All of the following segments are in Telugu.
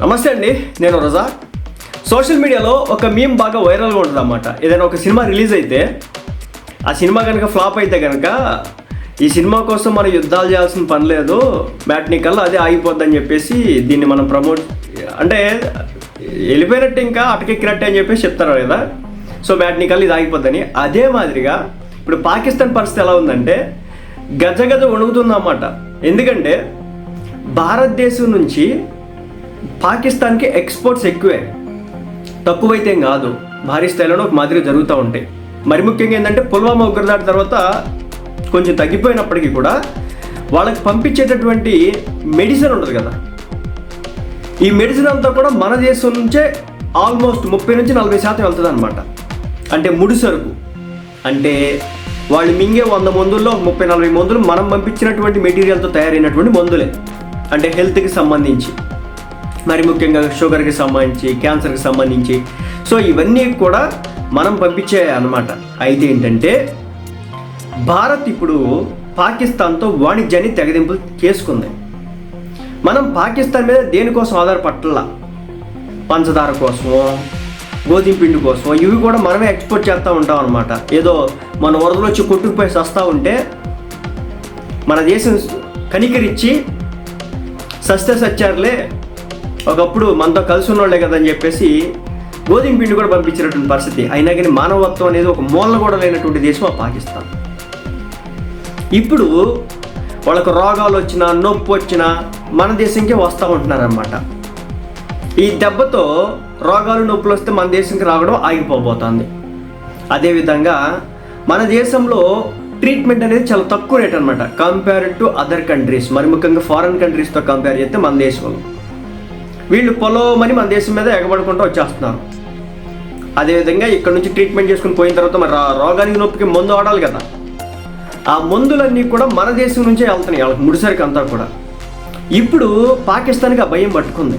నమస్తే అండి నేను రజా. సోషల్ మీడియాలో ఒక మీమ్ బాగా వైరల్గా ఉంటుంది అన్నమాట ఏదైనా ఒక సినిమా రిలీజ్ అయితే ఆ సినిమా కనుక ఫ్లాప్ అయితే కనుక ఈ సినిమా కోసం మనం యుద్ధాలు చేయాల్సిన పని లేదు మ్యాట్నీ కల్లా అదే ఆగిపోద్దని చెప్పేసి దీన్ని మనం ప్రమోట్ అంటే వెళ్ళిపోయినట్టు ఇంకా అటకెక్కినట్టే అని చెప్పేసి చెప్తారు కదా. సో మ్యాట్నీ ఇది ఆగిపోద్దని. అదే మాదిరిగా ఇప్పుడు పాకిస్తాన్ పరిస్థితి ఎలా ఉందంటే గజ గజ వణుకుతుందన్నమాట. ఎందుకంటే భారతదేశం నుంచి పాకిస్తాన్కి ఎక్స్పోర్ట్స్ ఎక్కువే. తక్కువైతే కాదు. భారీ స్థాయిలో ఒక మాదిరిగా జరుగుతూ ఉంటాయి మరి ముఖ్యంగా ఏంటంటే పుల్వామా ఉగ్రదాడి తర్వాత కొంచెం తగ్గిపోయినప్పటికీ కూడా వాళ్ళకి పంపించేటటువంటి మెడిసిన్ ఉండదు కదా. ఈ మెడిసిన్ అంతా కూడా మన దేశం నుంచే ఆల్మోస్ట్ ముప్పై నుంచి నలభై శాతం వెళ్తుంది అనమాట అంటే ముడి సరుకు. అంటే వాళ్ళు మింగే వంద మందుల్లో ముప్పై నలభై మందులు మనం పంపించినటువంటి మెటీరియల్తో తయారైనటువంటి మందులే. అంటే హెల్త్కి సంబంధించి. మరి ముఖ్యంగా షుగర్కి సంబంధించి క్యాన్సర్కి సంబంధించి. సో ఇవన్నీ కూడా మనం పంపించే అన్నమాట. అయితే ఏంటంటే భారత్ ఇప్పుడు పాకిస్తాన్తో వాణిజ్యాన్ని తెగదింపులు చేసుకుంది. మనం పాకిస్తాన్ మీద దేనికోసం ఆధారపట్టాల పంచదార కోసమో గోధుమ పిండి కోసమో ఇవి కూడా మనమే ఎక్స్పోర్ట్ చేస్తూ ఉంటాం అనమాట ఏదో మన వరదలు వచ్చి కొట్టుకుపోయి సస్తా ఉంటే మన దేశం కనికరించి సస్తే సచ్చారులే ఒకప్పుడు మనతో కలిసి ఉన్నోళ్ళే కదా అని చెప్పేసి గోధుమ పిండి కూడా పంపించినటువంటి పరిస్థితి. అయినా కానీ మానవత్వం అనేది ఒక మూలన కూడా లేనటువంటి దేశం ఆ పాకిస్తాన్. ఇప్పుడు వాళ్ళకు రోగాలు వచ్చినా నొప్పి వచ్చినా మన దేశంకే వస్తూ ఉంటున్నారనమాట ఈ దెబ్బతో రోగాలు నొప్పులు వస్తే మన దేశంకి రావడం ఆగిపోబోతోంది. అదేవిధంగా మన దేశంలో ట్రీట్మెంట్ అనేది చాలా తక్కువ రేట్ అనమాట కంపేర్ టు అదర్ కంట్రీస్ మరి ముఖ్యంగా ఫారెన్ కంట్రీస్తో కంపేర్ చేస్తే మన దేశంలో. వీళ్ళు పొలమని మన దేశం మీద ఎగబడుకుంటూ వచ్చేస్తున్నారు. అదేవిధంగా ఇక్కడ నుంచి ట్రీట్మెంట్ చేసుకుని పోయిన తర్వాత మరి రోగానికి నొప్పికి మందు ఆడాలి కదా. ఆ మందులన్నీ కూడా మన దేశం నుంచే వెళ్తున్నాయి వాళ్ళకి ముడిసరికి అంతా కూడా. ఇప్పుడు పాకిస్తాన్కి ఆ భయం పట్టుకుంది.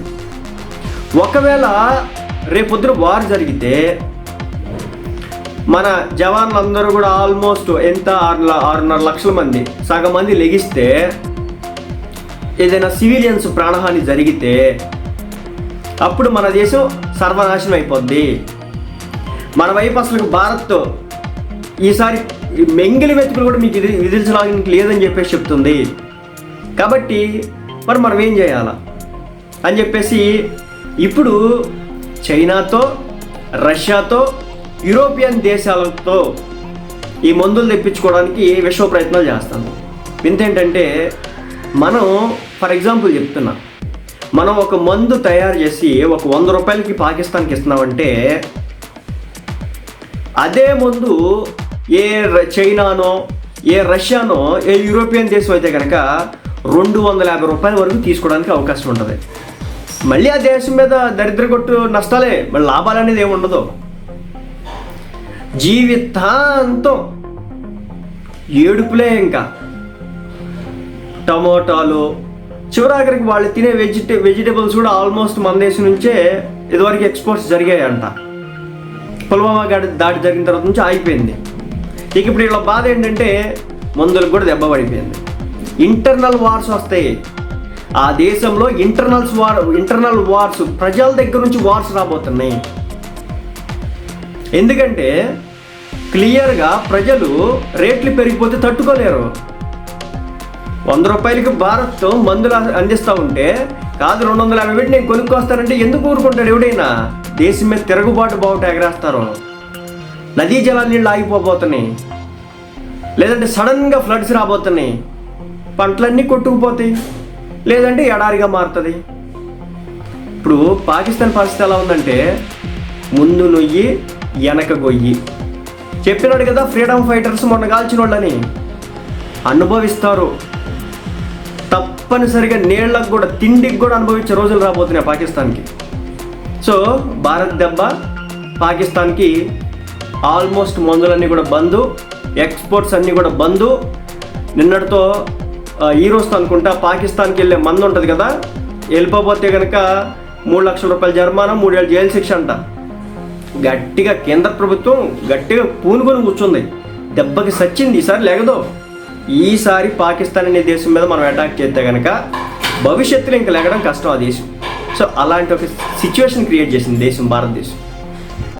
ఒకవేళ రేపొద్దున వార్ జరిగితే మన జవాన్లందరూ కూడా ఆల్మోస్ట్ ఎంత? ఆరు ఆరున్నర లక్షల మంది సగం మంది లెగిస్తే ఏదైనా సివిలియన్స్ ప్రాణహాని జరిగితే అప్పుడు మన దేశం సర్వనాశనం అయిపోద్ది. మన వైపు అసలు భారత్తో ఈసారి మెంగిలి వెతుకులు కూడా మీకు విధించడానికి లేదని చెప్పేసి చెప్తుంది. కాబట్టి మరి మనం ఏం చేయాలా? అని చెప్పేసి ఇప్పుడు చైనాతో రష్యాతో యూరోపియన్ దేశాలతో ఈ మందులు తెప్పించుకోవడానికి విశ్వ ప్రయత్నాలు చేస్తాను. వింత ఏంటంటే మనం ఫర్ ఎగ్జాంపుల్ చెప్తున్నా. మనం ఒక మందు తయారు చేసి ఒక వంద రూపాయలకి పాకిస్తాన్కి ఇస్తున్నామంటే అదే మందు ఏ ర- చైనానో ఏ రష్యానో ఏ యూరోపియన్ దేశం అయితే కనుక రెండు వందల యాభై రూపాయల వరకు తీసుకోవడానికి అవకాశం ఉంటుంది. మళ్ళీ ఆ దేశం మీద దరిద్ర కొట్టు నష్టాలే మళ్ళీ లాభాలు అనేది ఏమి ఉండదు. జీవితాంతం ఏడుపులే ఇంకా. టమోటాలు చివరాఖరికి వాళ్ళు తినే వెజిటే వెజిటేబుల్స్ కూడా ఆల్మోస్ట్ మన దేశం నుంచే ఇదివరకు ఎక్స్పోర్ట్స్ జరిగాయంట. పుల్వామా గాడి దాడి జరిగిన తర్వాత నుంచి ఆగిపోయింది. ఇక ఇప్పుడు వీళ్ళ బాధ ఏంటంటే మందులకు కూడా దెబ్బ పడిపోయింది. ఇంటర్నల్ వార్స్ వస్తాయి. ఆ దేశంలో ఇంటర్నల్స్ వార్ ఇంటర్నల్ వార్స్ ప్రజల దగ్గర నుంచి వార్స్ రాబోతున్నాయి. ఎందుకంటే క్లియర్గా ప్రజలు రేట్లు పెరిగిపోతే తట్టుకోలేరు. వంద రూపాయలకి భారత్ మందులు అందిస్తూ ఉంటే కాదు రెండు వందల యాభై పెట్టి నేను కొనుక్కొస్తానంటే ఎందుకు ఊరుకుంటాడు ఎవడైనా? దేశం మీద తిరుగుబాటు బావుట ఎగరేస్తారు నదీ జలాల నీళ్ళు ఆగిపోబోతున్నాయి. లేదంటే సడన్గా ఫ్లడ్స్ రాబోతున్నాయి. పంటలన్నీ కొట్టుకుపోతాయి. లేదంటే ఎడారిగా మారుతుంది. ఇప్పుడు పాకిస్తాన్ పరిస్థితి ఎలా ఉందంటే ముందు నొయ్యి వెనక గొయ్యి. చెప్పినాడు కదా ఫ్రీడమ్ ఫైటర్స్ మొన్న కాల్చిన వాళ్ళని అనుభవిస్తారు. తప్పనిసరిగా నీళ్ళకు కూడా తిండికి కూడా అనుభవించే రోజులు రాబోతున్నాయి పాకిస్తాన్కి. సో భారత్ దెబ్బ పాకిస్తాన్కి ఆల్మోస్ట్ మందులన్నీ కూడా బంద్ ఎక్స్పోర్ట్స్ అన్నీ కూడా బంద్. నిన్నటితో ఆ, ఈ రోజుతో అనుకుంటా పాకిస్తాన్కి వెళ్ళే మందు ఉంటుంది కదా వెళ్ళిపోతే కనుక మూడు లక్షల రూపాయల జరిమానా మూడేళ్ళు జైలు శిక్ష అంట. గట్టిగా కేంద్ర ప్రభుత్వం గట్టిగా పూనుకొని కూర్చుంది. దెబ్బకి సచ్చింది ఈసారి లేకదో ఈసారి పాకిస్తాన్ అనే దేశం మీద మనం అటాక్ చేస్తే కనుక భవిష్యత్తులో ఇంకా లేకడం కష్టం ఆ దేశం. సో అలాంటి ఒక సిచ్యువేషన్ క్రియేట్ చేసింది దేశం భారతదేశం.